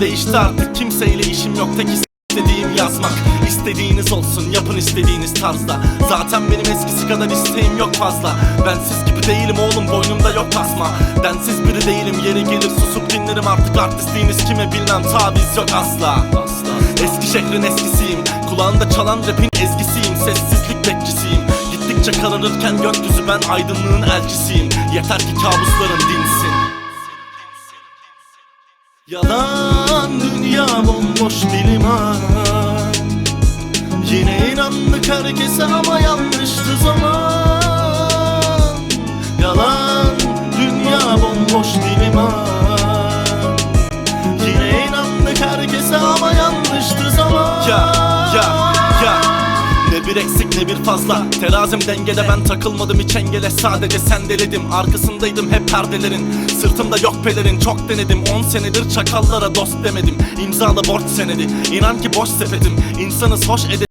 değişti artık kimseyle işim yok. Tek istediğim yazmak. İstediğiniz olsun yapın istediğiniz tarzda. Zaten benim eskisi kadar isteğim yok fazla. Bensiz gibi değilim oğlum boynumda yok tasma Densiz biri değilim yeri gelir susup dinlerim. Artık artistliğiniz kime bilmem taviz yok asla. Asla Eski şehrin eskisiyim. Kulağında çalan rapin ezgisiyim. Sessizlik bekçisiyim. Gittikçe kararırken gökyüzü ben aydınlığın elçisiyim. Yeter ki kabusların dinsin Yalan dünya bomboş bir liman Yine inandık herkese ama yanlıştı zaman. Yalan dünya bomboş bir liman Yine inandık herkese ama yanlıştı zaman. Ya ya bir eksik ne bir fazla. Terazim dengede ben takılmadım hiç engele. Sadece sendeledim arkasındaydım hep perdelerin. Sırtımda yok pelerin çok denedim. 10 senedir çakallara dost demedim. İmzalı borç senedi. İnan ki boş sepetim. İnsanız hoş ede